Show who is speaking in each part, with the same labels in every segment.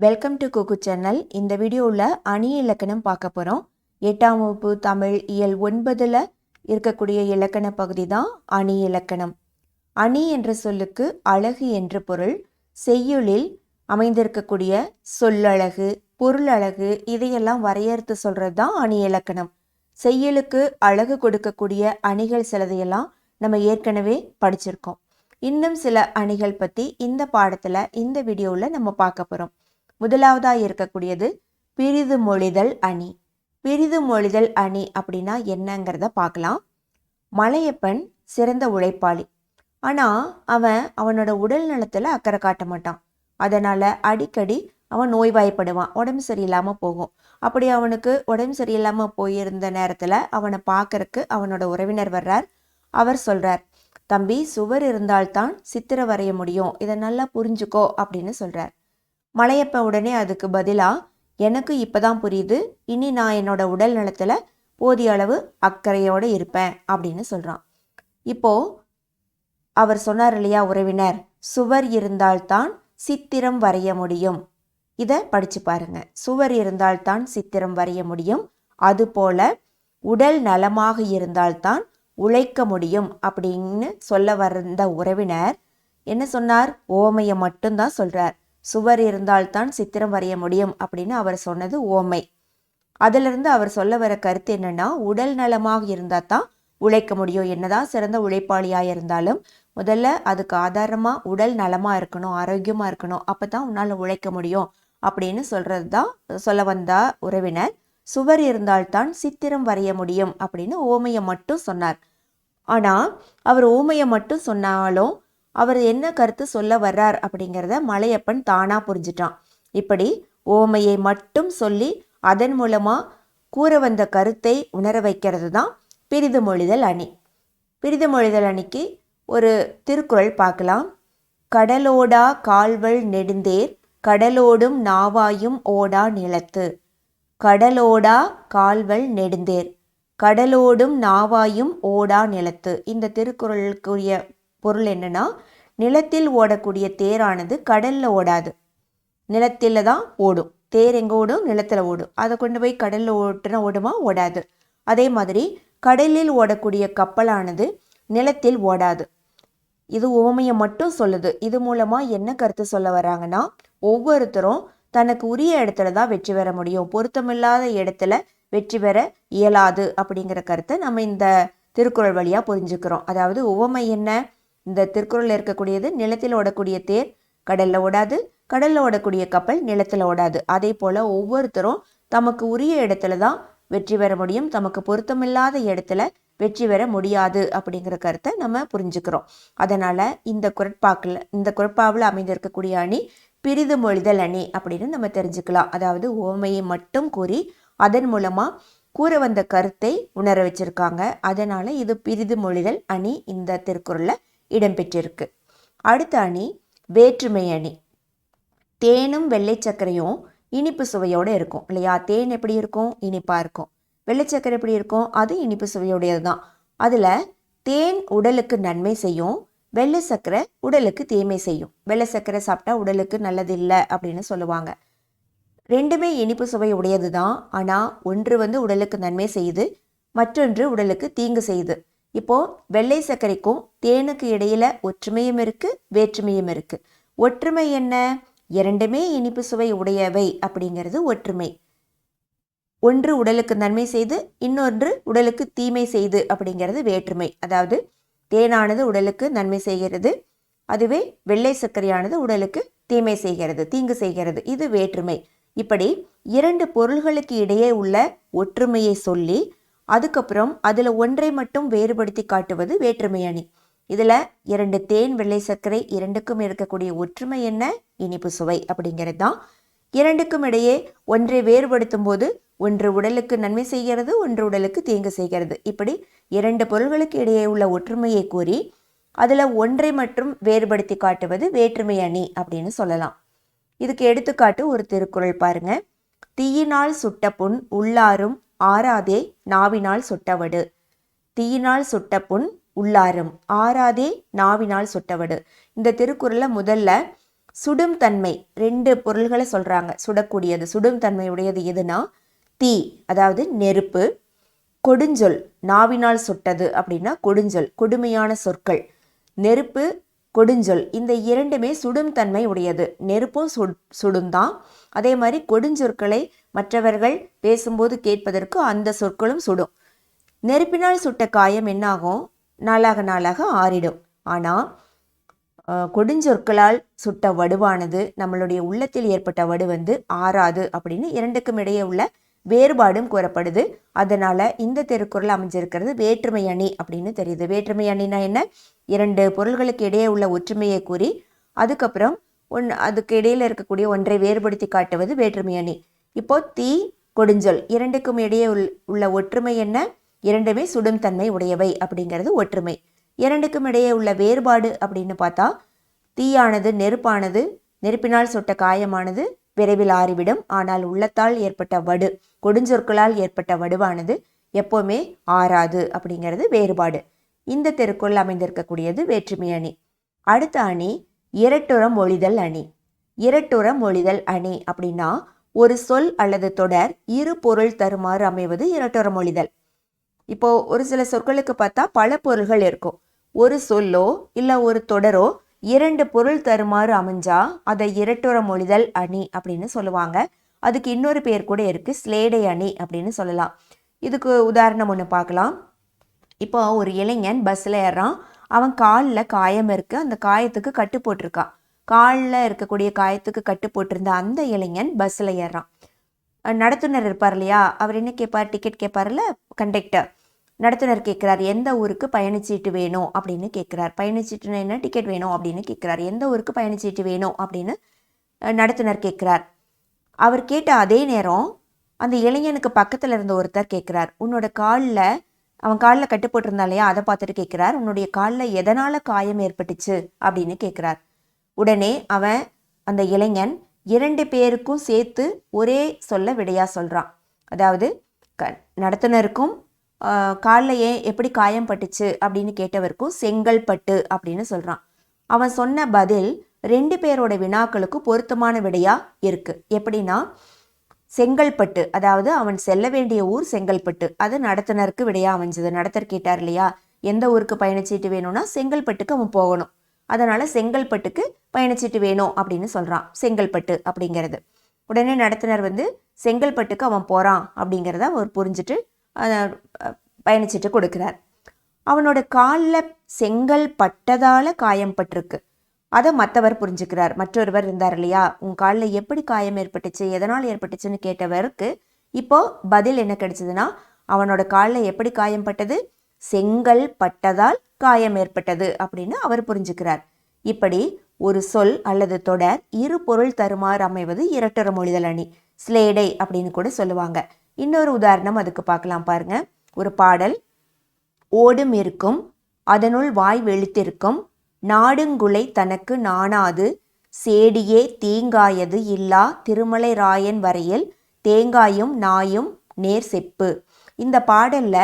Speaker 1: Welcome to cook channel இந்த வீடியோவில் அணி இலக்கணம் பார்க்க போகிறோம் எட்டாம் வகுப்பு தமிழ் இயல் ஒன்பதில் இருக்கக்கூடிய இலக்கண பகுதி தான் அணி இலக்கணம். அணி என்ற சொல்லுக்கு அழகு என்ற பொருள். செய்யுளில் அமைந்திருக்கக்கூடிய சொல்லழகு பொருளழகு இதையெல்லாம் வரையறுத்து சொல்கிறது தான் அணி இலக்கணம். செய்யுளுக்கு அழகு கொடுக்கக்கூடிய அணிகள் சிலதையெல்லாம் நம்ம ஏற்கனவே படிச்சிருக்கோம். இன்னும் சில அணிகள் பற்றி இந்த பாடத்தில் இந்த வீடியோவில் நம்ம பார்க்க போகிறோம் முதலாவதாக இருக்கக்கூடியது பிரிது மொழிதல் அணி. பிரிது மொழிதல் அணி அப்படின்னா என்னங்கிறத பார்க்கலாம். மலையப்பன் சிறந்த உழைப்பாளி. ஆனால் அவன் அவனோட உடல் நலத்தில் அக்கறை காட்ட மாட்டான். அதனால் அடிக்கடி அவன் நோய்வாய்ப்படுவான். உடம்பு சரியில்லாமல் போகும். அப்படி அவனுக்கு உடம்பு சரியில்லாமல் போயிருந்த நேரத்தில் அவனை பார்க்கறக்கு அவனோட உறவினர் வர்றார். அவர் சொல்கிறார் தம்பி சுவர் இருந்தால்தான் சித்திரை வரைய முடியும். இதை நல்லா புரிஞ்சுக்கோ அப்படின்னு சொல்கிறார் மலையப்ப உடனே அதுக்கு பதிலாக எனக்கு இப்போதான் புரியுது. இனி நான் என்னோட உடல் நலத்தில் போதிய அளவு அக்கறையோடு இருப்பேன் அப்படின்னு சொல்கிறான் இப்போது அவர் சொன்னார் இல்லையா உறவினர் சுவர் இருந்தால்தான் சித்திரம் வரைய முடியும். இதை படித்து பாருங்க. சுவர் இருந்தால்தான் சித்திரம் வரைய முடியும். அதுபோல உடல் நலமாக இருந்தால்தான் உழைக்க முடியும் அப்படின்னு சொல்ல வந்த உறவினர் என்ன சொன்னார்? ஓமையை மட்டும்தான் சொல்கிறார் சுவர் இருந்தால்தான் சித்திரம் வரைய முடியும் அப்படின்னு அவர் சொன்னது ஓமை. அதிலிருந்து அவர் சொல்ல வர கருத்து என்னன்னா உடல் நலமாக இருந்தால் தான் உழைக்க முடியும். என்னதான் சிறந்த உழைப்பாளியாக இருந்தாலும் முதல்ல அதுக்கு ஆதாரமாக உடல் நலமாக இருக்கணும் ஆரோக்கியமாக இருக்கணும். அப்போ தான் உன்னால் உழைக்க முடியும் அப்படின்னு சொல்கிறது தான் சொல்ல வந்தா உறவினர். சுவர் இருந்தால்தான் சித்திரம் வரைய முடியும் அப்படின்னு ஓமையை மட்டும் சொன்னார். ஆனால் அவர் ஓமையை மட்டும் சொன்னாலும் அவர் என்ன கருத்து சொல்ல வர்றார் அப்படிங்கிறத மலையப்பன் தானாக புரிஞ்சிட்டான். இப்படி ஓமையை மட்டும் சொல்லி அதன் மூலமாக கூற வந்த கருத்தை உணர வைக்கிறது தான் பிரிது மொழிதல் அணி. பிரிது மொழிதல் அணிக்கு ஒரு திருக்குறள் பார்க்கலாம். கடலோடா கால்வள் நெடுந்தேர் கடலோடும் நாவாயும் ஓடா நிலத்து. கடலோடா கால்வள் நெடுந்தேர் கடலோடும் நாவாயும் ஓடா நிலத்து. இந்த திருக்குறளுக்குரிய பொருள் என்னன்னா நிலத்தில் ஓடக்கூடிய தேரானது கடல்ல ஓடாது. நிலத்தில் தான் ஓடும். தேர் எங்கே ஓடும்? நிலத்தில் ஓடும். அதை கொண்டு போய் கடலில் ஓட்டுனா ஓடுமா? ஓடாது. அதே மாதிரி கடலில் ஓடக்கூடிய கப்பலானது நிலத்தில் ஓடாது. இது ஓமையை மட்டும் சொல்லுது. இது மூலமாக என்ன கருத்து சொல்ல வராங்கன்னா ஒவ்வொருத்தரும் தனக்கு உரிய இடத்துல தான் வெற்றி பெற முடியும். பொருத்தமில்லாத இடத்துல வெற்றி பெற இயலாது அப்படிங்கிற கருத்தை நம்ம இந்த திருக்குறள் வழியாக புரிஞ்சுக்கிறோம். அதாவது உவமை என்ன? இந்த திருக்குறளில் இருக்கக்கூடியது நிலத்தில் ஓடக்கூடிய தேர் கடலில் ஓடாது கடலில் ஓடக்கூடிய கப்பல் நிலத்தில் ஓடாது. அதே போல் ஒவ்வொருத்தரும் தமக்கு உரிய இடத்துல தான் வெற்றி பெற முடியும் தமக்கு பொருத்தமில்லாத இடத்துல வெற்றி பெற முடியாது அப்படிங்கிற கருத்தை நம்ம புரிஞ்சுக்கிறோம். அதனால் இந்த குரட்பாக்கில் இந்த குரட்பாவில் அமைந்திருக்கக்கூடிய அணி பிரிது மொழிதல் அணி அப்படின்னு நம்ம தெரிஞ்சுக்கலாம். அதாவது ஓமையை மட்டும் கூறி அதன் மூலமாக கூற வந்த கருத்தை உணர வச்சிருக்காங்க. அதனால் இது பிரிது மொழிதல் அணி இந்த திருக்குறளில் இடம்பெற்றிருக்கு. அடுத்த அணி வேற்றுமை அணி. தேனும் வெள்ளை சர்க்கரையும் இனிப்பு சுவையோடு இருக்கும். இல்லையா? தேன் எப்படி இருக்கும்? இனிப்பாக இருக்கும். வெள்ளைச்சக்கரை எப்படி இருக்கும்? அது இனிப்பு சுவையுடையது தான் அதில் தேன் உடலுக்கு நன்மை செய்யும் வெள்ளை சர்க்கரை உடலுக்கு தீமை செய்யும். வெள்ளை சர்க்கரை சாப்பிட்டா உடலுக்கு நல்லது இல்லை அப்படின்னு சொல்லுவாங்க. ரெண்டுமே இனிப்பு சுவை உடையது தான் ஆனால் ஒன்று வந்து உடலுக்கு நன்மை செய்யுது மற்றொன்று உடலுக்கு தீங்கு செய்யுது. இப்போது வெள்ளை சர்க்கரைக்கும் தேனுக்கு இடையில ஒற்றுமையும் இருக்குது வேற்றுமையும் இருக்குது ஒற்றுமை என்ன? இரண்டுமே இனிப்பு சுவை உடையவை அப்படிங்கிறது ஒற்றுமை. ஒன்று உடலுக்கு நன்மை செய்து இன்னொன்று உடலுக்கு தீமை செய்து அப்படிங்கிறது வேற்றுமை. அதாவது தேனானது உடலுக்கு நன்மை செய்கிறது அதுவே வெள்ளை சர்க்கரையானது உடலுக்கு தீமை செய்கிறது தீங்கு செய்கிறது. இது வேற்றுமை. இப்படி இரண்டு பொருள்களுக்கு இடையே உள்ள ஒற்றுமையை சொல்லி அதுக்கப்புறம் அதில் ஒன்றை மட்டும் வேறுபடுத்தி காட்டுவது வேற்றுமை அணி. இதில் இரண்டு தேன் வெள்ளை சர்க்கரை இரண்டுக்கும் இருக்கக்கூடிய ஒற்றுமை என்ன? இனிப்பு சுவை அப்படிங்கிறது தான். இரண்டுக்கும் இடையே ஒன்றை வேறுபடுத்தும் போது ஒன்று உடலுக்கு நன்மை செய்கிறது ஒன்று உடலுக்கு தீங்கு செய்கிறது. இப்படி இரண்டு பொருள்களுக்கு இடையே உள்ள ஒற்றுமையை கூறி அதில் ஒன்றை மட்டும் வேறுபடுத்தி காட்டுவது வேற்றுமை அணி அப்படின்னு சொல்லலாம். இதுக்கு எடுத்துக்காட்டு ஒரு திருக்குறள் பாருங்க. தீயினால் சுட்ட புண் உள்ளாரும் ஆறாதே நாவினால் சுட்டவடு. தீயினால் சுட்ட புண் உள்ளாரும். ஆறாதே நாவினால் சுட்டவடு. இந்த திருக்குறளில் முதல்ல சுடும் தன்மை ரெண்டு பொருள்களை சொல்றாங்க. சுடக்கூடியது சுடும் தன்மை உடையது எதுனா தீ அதாவது நெருப்பு. கொடுஞ்சொல் நாவினால் சுட்டது அப்படின்னா கொடுஞ்சொல் கொடுமையான சொற்கள். நெருப்பு கொடுஞ்சொல் இந்த இரண்டுமே சுடும் தன்மை உடையது நெருப்பும் சுட் சுடும் தான் அதே மாதிரி கொடுஞ்சொற்களை மற்றவர்கள் பேசும்போது கேட்பதற்கு அந்த சொற்களும் சுடும். நெருப்பினால் சுட்ட காயம் என்னாகும்? நாளாக நாளாக ஆறிடும். ஆனால் கொடுஞ்சொற்களால் சுட்ட வடுவானது நம்மளுடைய உள்ளத்தில் ஏற்பட்ட வடு வந்து ஆறாது அப்படின்னு இரண்டுக்கும் இடையே உள்ள வேறுபாடும் கூறப்படுது. அதனால இந்த திருக்குறள் அமைஞ்சிருக்கிறது வேற்றுமை அணி அப்படின்னு தெரியுது. வேற்றுமை அணினா என்ன? இரண்டு பொருள்களுக்கு இடையே உள்ள ஒற்றுமையை கூறி அதுக்கப்புறம் ஒன் அதுக்கு இடையில இருக்கக்கூடிய ஒன்றை வேறுபடுத்தி காட்டுவது வேற்றுமை அணி. இப்போ தீ கொடுஞ்சொல். இரண்டுக்கும் இடையே உள்- உள்ள ஒற்றுமை என்ன? இரண்டுமே சுடும் தன்மை உடையவை அப்படிங்கிறது ஒற்றுமை. இரண்டுக்கும் இடையே உள்ள வேறுபாடு அப்படின்னு பார்த்தா தீயானது நெருப்பானது நெருப்பினால் சுட்ட காயமானது விரைவில் ஆறிவிடும். ஆனால் உள்ளத்தால் ஏற்பட்ட வடு கொடுஞ்சொற்களால் ஏற்பட்ட வடுவானது எப்போவுமே ஆறாது அப்படிங்கிறது வேறுபாடு. இந்த தெருக்குள் அமைந்திருக்கக்கூடியது வேற்றுமை அணி. அடுத்த அணி இரட்டுறம் ஒளிதல் அணி. இரட்டுறம் ஒளிதல் அணி அப்படின்னா ஒரு சொல் அல்லது தொடர் இரு பொருள் தருமாறு அமைவது இரட்டுறம் மொழிதல். இப்போ ஒரு சில சொற்களுக்கு பார்த்தா பல பொருள்கள் இருக்கும். ஒரு சொல்லோ இல்லை ஒரு தொடரோ இரண்டு பொருள் தருமாறு அமைஞ்சா அதை இரட்டுற மொழிதல் அணி அப்படின்னு சொல்லுவாங்க. அதுக்கு இன்னொரு பேர் கூட இருக்கு ஸ்லேடை அணி அப்படின்னு சொல்லலாம். இதுக்கு உதாரணம் ஒன்று பார்க்கலாம். இப்போ ஒரு இளைஞன் பஸ்ஸில் ஏறான். அவன் காலில் காயம் இருக்கு. அந்த காயத்துக்கு கட்டு போட்டிருக்கான். காலில் இருக்கக்கூடிய காயத்துக்கு கட்டு போட்டிருந்த அந்த இளைஞன் பஸ்ஸில் ஏறுறான். நடத்துனர் இருப்பார் இல்லையா? அவர் என்ன கேட்பார்? டிக்கெட் கேட்பார்ல கண்டக்டர் நடத்துனர் கேட்குறார் எந்த ஊருக்கு பயணச்சீட்டு வேணும்? அப்படின்னு கேட்குறார். பயணச்சீட்டுனா என்ன? டிக்கெட் வேணும்? அப்படின்னு கேட்குறார். எந்த ஊருக்கு பயணச்சீட்டு வேணும்? அப்படின்னு நடத்துனர் கேட்குறார். அவர் கேட்ட அதே நேரம் அந்த இளைஞனுக்கு பக்கத்தில் இருந்த ஒருத்தர் கேட்குறார். உன்னோட காலில் அவன் காலில் கட்டு போட்டிருந்தா இல்லையா? அதை பார்த்துட்டு கேட்குறார். உன்னுடைய காலில் எதனால் காயம் ஏற்பட்டுச்சு? அப்படின்னு கேட்குறார். உடனே அவன் அந்த இளைஞன் இரண்டு பேருக்கும் சேர்த்து ஒரே சொல்ல விடையா சொல்கிறான் அதாவது க நடத்துனருக்கும் காலில் ஏன் எப்படி காயம் பட்டுச்சு அப்படின்னு கேட்டவருக்கும் செங்கல்பட்டு அப்படின்னு சொல்கிறான் அவன் சொன்ன பதில் ரெண்டு பேரோட வினாக்களுக்கும் பொருத்தமான விடையா இருக்கு. எப்படின்னா செங்கல்பட்டு அதாவது அவன் செல்ல வேண்டிய ஊர் செங்கல்பட்டு அது நடத்துனருக்கு விடையா அமைஞ்சது. நடத்தர் கேட்டார் இல்லையா? எந்த ஊருக்கு பயணச்சீட்டு வேணும்னா செங்கல்பட்டுக்கு அவன் போகணும். அதனால் செங்கல்பட்டுக்கு பயணச்சீட்டு வேணும் அப்படின்னு சொல்கிறான் செங்கல்பட்டு அப்படிங்கிறது. உடனே நடத்துனர் வந்து செங்கல்பட்டுக்கு அவன் போகிறான் அப்படிங்கிறத அவர் புரிஞ்சுட்டு அஹ், பயணச்சீட்டு கொடுக்குறார். அவனோட காலில் செங்கல் பட்டதால் காயம் பட்டிருக்கு. அதை மற்றவர் புரிஞ்சுக்கிறார். மற்றொருவர் இருந்தார் இல்லையா? உன் காலில் எப்படி காயம் ஏற்பட்டுச்சு? எதனால் ஏற்பட்டுச்சுன்னு கேட்டவருக்கு இப்போது பதில் என்ன கிடைச்சதுன்னா அவனோட காலில் எப்படி காயம் பட்டது? செங்கல் பட்டதால் காயம் ஏற்பட்டது அப்படின்னு அவர் புரிஞ்சுக்கிறார். இப்படி ஒரு சொல் அல்லது தொடர் இரு பொருள் தருமாறு அமைவது இரட்டர மொழிதல் அணி ஸ்லேடை அப்படின்னு கூட சொல்லுவாங்க. இன்னொரு உதாரணம் அதுக்கு பார்க்கலாம் பாருங்க. ஒரு பாடல் ஓடும் இருக்கும் அதனுள் வாய் வெளுத்திருக்கும் நாடுங்குலை தனக்கு நாணாது சேடியே தீங்காயது இல்லா திருமலை ராயன் வரையில் தேங்காயும் நாயும் நேர் செப்பு. இந்த பாடல்ல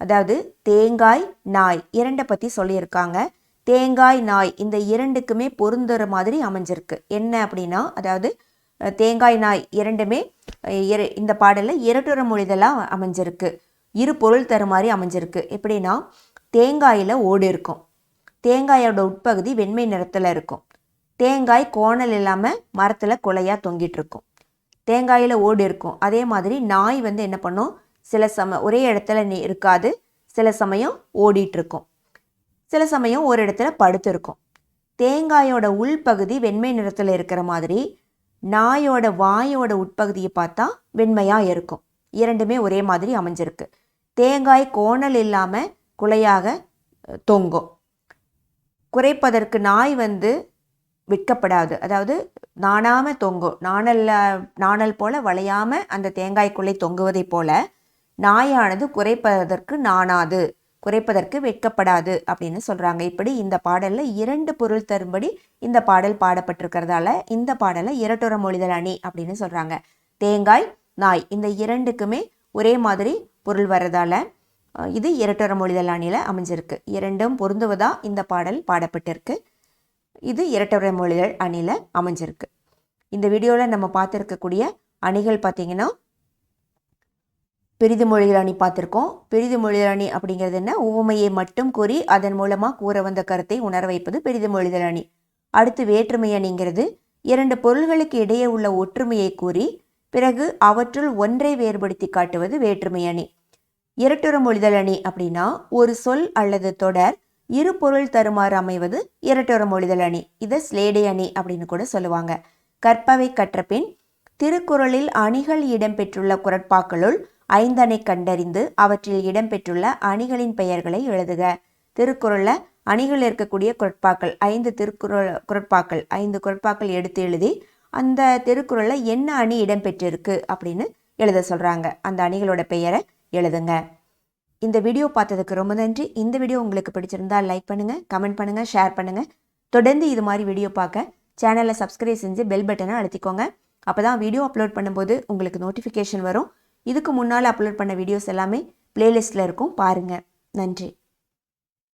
Speaker 1: அதாவது தேங்காய் நாய் இரண்டை பற்றி சொல்லியிருக்காங்க. தேங்காய் நாய் இந்த இரண்டுக்குமே பொருந்துற மாதிரி அமைஞ்சிருக்கு. என்ன அப்படின்னா அதாவது தேங்காய் நாய் இரண்டுமே இர- இந்த பாடலில் இரட்டுற மொழிதலாக அமைஞ்சிருக்கு. இரு பொருள் தர மாதிரி அமைஞ்சிருக்கு. எப்படின்னா தேங்காயில் ஓடு இருக்கும். தேங்காயோட உட்பகுதி வெண்மை நிறத்தில் இருக்கும். தேங்காய் கோணல் இல்லாமல் மரத்தில் குலையாக தொங்கிட்டு இருக்கும். தேங்காயில் ஓடு இருக்கும். அதே மாதிரி நாய் வந்து என்ன பண்ணும்? சில சம ஒரே இடத்துல நீ இருக்காது. சில சமயம் ஓடிட்டுருக்கும். சில சமயம் ஒரு இடத்துல படுத்துருக்கும். தேங்காயோட உள்பகுதி வெண்மை நிறத்தில் இருக்கிற மாதிரி நாயோட வாயோட உட்பகுதியை பார்த்தா வெண்மையாக இருக்கும். இரண்டுமே ஒரே மாதிரி அமைஞ்சிருக்கு. தேங்காய் கோணல் இல்லாமல் குலையாக தொங்கும். குறைப்பதற்கு நாய் வந்து விற்கப்படாது. அதாவது நாணாமல் தொங்கும். நாணல்ல நாணல் போல வளையாமல் அந்த தேங்காய் குலை தொங்குவதைப் போல நாயானது குறைப்பதற்கு நாணாது குறைப்பதற்கு வெட்கப்படாது அப்படின்னு சொல்கிறாங்க இப்படி இந்த பாடலில் இரண்டு பொருள் தரும்படி இந்த பாடல் பாடப்பட்டிருக்கிறதால இந்த பாடலை இரட்டுற மொழிதல் அணி அப்படின்னு சொல்கிறாங்க தேங்காய் நாய் இந்த இரண்டுக்குமே ஒரே மாதிரி பொருள் வர்றதால இது இரட்டுற மொழிதல் அணியில் அமைஞ்சிருக்கு. இரண்டும் பொருந்துவதா இந்த பாடல் பாடப்பட்டிருக்கு. இது இரட்டுற மொழிதல் அணியில் அமைஞ்சிருக்கு. இந்த வீடியோவில் நம்ம பார்த்துருக்கக்கூடிய அணிகள் பார்த்திங்கன்னா பிரிது மொழிகள் அணி பார்த்துருக்கோம். பிரிது மொழிகள் அணி அப்படிங்கிறது என்ன? உவமையை மட்டும் கூறி அதன் மூலமாக கூற வந்த கருத்தை உணர வைப்பது பெரிது மொழிதல் அணி. அடுத்து வேற்றுமை அணிங்கிறது. இரண்டு பொருள்களுக்கு இடையே உள்ள ஒற்றுமையை கூறி பிறகு அவற்றுள் ஒன்றை வேறுபடுத்தி காட்டுவது வேற்றுமை அணி. இரட்டுற மொழிதல் அணி அப்படின்னா ஒரு சொல் அல்லது தொடர் இரு பொருள் தருமாறு அமைவது இரட்டுற மொழிதல் அணி. இதை ஸ்லேடை அணி அப்படின்னு கூட சொல்லுவாங்க. கற்பவை கற்றபின் திருக்குறளில் அணிகள் இடம்பெற்றுள்ள குரட்பாக்களுள் ஐந்தனை கண்டறிந்து அவற்றில் இடம்பெற்றுள்ள அணிகளின் பெயர்களை எழுதுக. திருக்குறளில் அணிகள் இருக்கக்கூடிய குரட்பாக்கள் ஐந்து திருக்குறள் குரட்பாக்கள் ஐந்து குரட்பாக்கள் எடுத்து எழுதி அந்த திருக்குறளில் என்ன அணி இடம்பெற்றிருக்கு அப்படின்னு எழுத சொல்கிறாங்க அந்த அணிகளோட பெயரை எழுதுங்க. இந்த வீடியோ பார்த்ததுக்கு ரொம்ப நன்றி. இந்த வீடியோ உங்களுக்கு பிடிச்சிருந்தா லைக் பண்ணுங்கள் கமெண்ட் பண்ணுங்கள் ஷேர் பண்ணுங்கள் தொடர்ந்து இது மாதிரி வீடியோ பார்க்க சேனலை சப்ஸ்கிரைப் செஞ்சு பெல் பட்டனை அழுத்திக்கோங்க. அப்போ தான் வீடியோ அப்லோட் பண்ணும்போது உங்களுக்கு நோட்டிஃபிகேஷன் வரும். இதுக்கு முன்னால் அப்லோட் பண்ண வீடியோஸ் எல்லாமே பிளேலிஸ்ட்டில் இருக்கும். பாருங்கள் நன்றி.